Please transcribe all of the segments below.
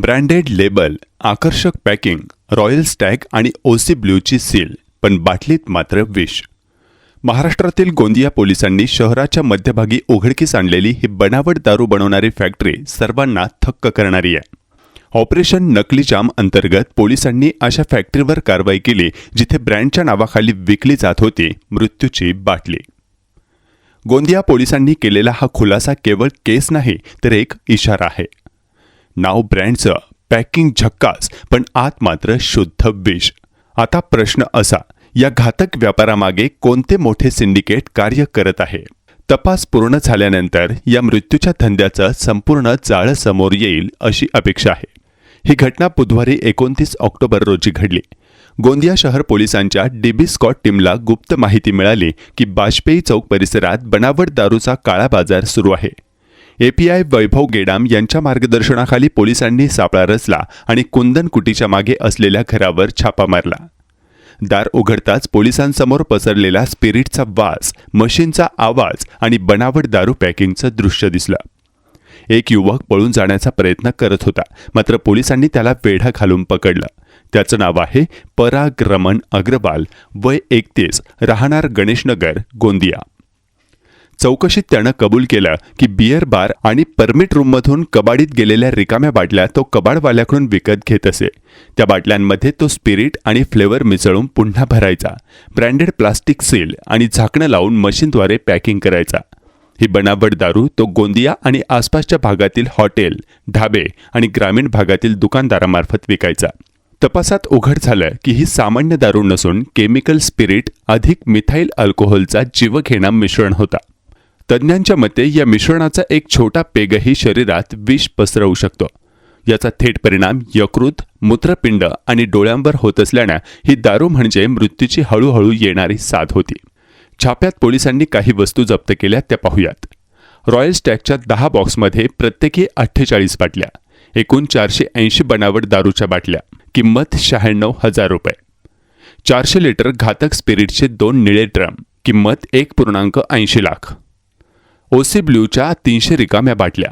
Branded label आकर्षक packing royal Stag आणि OC ब्ल्यूची सील पण बाटलीत मात्र विष. महाराष्ट्रातील गोंदिया पोलिसांनी शहराच्या मध्यभागी उघडकीस आणलेली ही बनावट दारू बनवणारी फॅक्टरी सर्वांना थक्क करणारी आहे. ऑपरेशन नकली जाम अंतर्गत पोलिसांनी अशा फॅक्टरीवर कारवाई केली जिथे ब्रँडच्या नावाखाली विकली जात होती मृत्यूची बाटली. गोंदिया पोलिसांनी केलेला हा खुलासा केवळ केस नाही तर एक इशारा आहे. नाव ब्रँडचं पॅकिंग झक्कास पण आत मात्र शुद्ध विष. आता प्रश्न असा या घातक व्यापारामागे कोणते मोठे सिंडिकेट कार्य करत आहे? तपास पूर्ण झाल्यानंतर या मृत्यूच्या धंद्याचं संपूर्ण जाळं समोर येईल अशी अपेक्षा आहे. ही घटना बुधवारी एकोणतीस ऑक्टोबर रोजी घडली. गोंदिया शहर पोलिसांच्या डीबी स्कॉट टीमला गुप्त माहिती मिळाली की बाजपेयी चौक परिसरात बनावट दारूचा काळा बाजार सुरू आहे. एपीआय वैभव गेडाम यांच्या मार्गदर्शनाखाली पोलिसांनी सापळा रचला आणि कुंदन कुटीच्या मागे असलेल्या घरावर छापा मारला. दार उघडताच पोलिसांसमोर पसरलेला स्पिरिटचा वास मशीनचा आवाज आणि बनावट दारू पॅकिंगचं दृश्य दिसलं. एक युवक पळून जाण्याचा प्रयत्न करत होता मात्र पोलिसांनी त्याला वेढा घालून पकडलं. त्याचं नाव आहे पराग रमण अग्रवाल वय एकतीस राहणार गणेशनगर गोंदिया. चौकशीत त्यानं कबूल केलं की बियर बार आणि परमिट रूममधून कबाडीत गेलेल्या रिकाम्या बाटल्या तो कबाडवाल्याकडून विकत घेत असे. त्या बाटल्यांमध्ये तो स्पिरिट आणि फ्लेवर मिसळून पुन्हा भरायचा. ब्रँडेड प्लास्टिक सील आणि झाकणं लावून मशीनद्वारे पॅकिंग करायचा. ही बनावट दारू तो गोंदिया आणि आसपासच्या भागातील हॉटेल ढाबे आणि ग्रामीण भागातील दुकानदारामार्फत विकायचा. तपासात उघड झालं की ही सामान्य दारू नसून केमिकल स्पिरिट अधिक मिथाईल अल्कोहोलचा जीवघेणा मिश्रण होता. तज्ज्ञांच्या मते या मिश्रणाचा एक छोटा पेगही शरीरात विष पसरवू शकतो. याचा थेट परिणाम यकृत मूत्रपिंड आणि डोळ्यांवर होत असल्यानं ही दारू म्हणजे मृत्यूची हळूहळू येणारी साथ होती. छाप्यात पोलिसांनी काही वस्तू जप्त केल्या त्या पाहूयात. रॉयल स्टॅगच्या दहा बॉक्समध्ये प्रत्येकी अठ्ठेचाळीस बाटल्या एकूण चारशे ऐंशी बनावट दारूच्या बाटल्या किंमत शहाण्णव हजार रुपये. चारशे लिटर घातक स्पिरिटचे दोन निळे ड्रम किंमत एक पूर्णांक ऐंशी लाख. ओसी ब्ल्यूच्या तीनशे रिकाम्या बाटल्या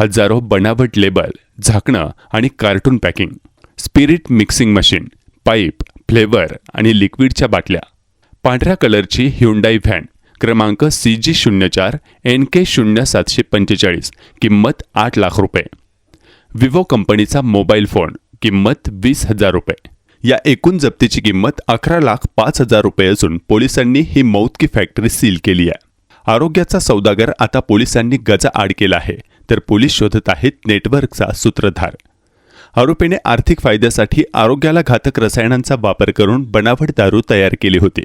हजारो बनावट लेबल झाकणं आणि carton packing spirit mixing machine pipe flavour आणि लिक्विडच्या बाटल्या. पांढऱ्या कलरची ह्युंडाई व्हॅन क्रमांक सी जी शून्य चार एन के शून्य सातशे पंचेचाळीस किंमत आठ लाख रुपये. विवो कंपनीचा मोबाईल फोन किंमत वीस हजार रुपये. या एकूण जप्तीची किंमत अकरा लाख पाच हजार रुपये असून पोलिसांनी ही मौतकी फॅक्टरी सील केली आहे. आरोग्याचा सौदागर आता पोलिसांनी गजा आड केला आहे तर पोलीस शोधत आहेत नेटवर्कचा सूत्रधार. आरोपीने आर्थिक फायद्यासाठी आरोग्याला घातक रसायनांचा वापर करून बनावट दारू तयार केली होती.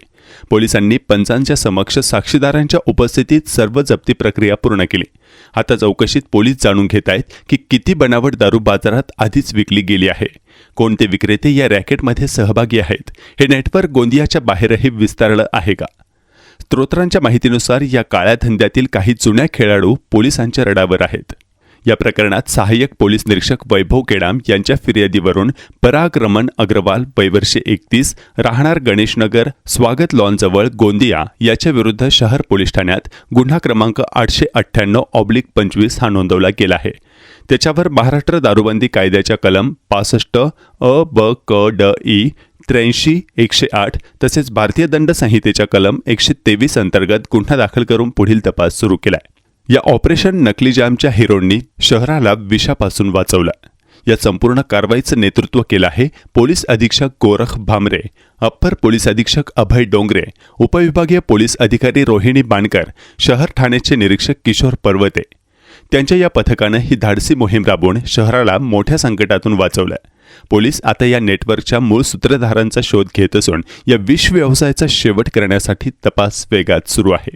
पोलिसांनी पंचांच्या समक्ष साक्षीदारांच्या उपस्थितीत सर्व जप्ती प्रक्रिया पूर्ण केली. आता चौकशीत पोलीस जाणून घेत आहेत की किती बनावट दारू बाजारात आधीच विकली गेली आहे. कोणते विक्रेते या रॅकेटमध्ये सहभागी आहेत? हे नेटवर्क गोंदियाच्या बाहेरही विस्तारलं आहे का? स्त्रोत्रांच्या माहितीनुसार या काळ्या धंद्यातील काही जुन्या खेळाडू पोलिसांच्या रडावर आहेत. या प्रकरणात सहाय्यक पोलीस निरीक्षक वैभव केडाम यांच्या फिर्यादीवरून पराग रमण अग्रवाल वैवर्षे एकतीस राहणार गणेशनगर स्वागत लॉनजवळ गोंदिया याच्या विरुद्ध शहर पोलीस ठाण्यात गुन्हा क्रमांक आठशे अठ्ठ्याण्णव ऑब्लिक पंचवीस हा नोंदवला गेला आहे. त्याच्यावर महाराष्ट्र दारूबंदी कायद्याच्या कलम पासष्ट अ ब क ड ई त्र्याऐंशी एकशे आठ तसेच भारतीय दंड संहितेच्या कलम एकशे तेवीस अंतर्गत गुन्हा दाखल करून पुढील तपास सुरू केलाय. या ऑपरेशन नकली जॅमच्या हिरोंनी शहराला विषापासून वाचवलं. या संपूर्ण कारवाईचं नेतृत्व केलं आहे पोलीस अधीक्षक गोरख भामरे अप्पर पोलीस अधीक्षक अभय डोंगरे उपविभागीय पोलीस अधिकारी रोहिणी बाणकर शहर ठाण्याचे निरीक्षक किशोर पर्वते. त्यांच्या या पथकानं ही धाडसी मोहीम राबवून शहराला मोठ्या संकटातून वाचवलं पोलीस आता या नेटवर्कच्या मूळ सूत्रधारांचा शोध घेत असून या विष व्यवसायाचा शेवट करण्यासाठी तपास वेगात सुरू आहे.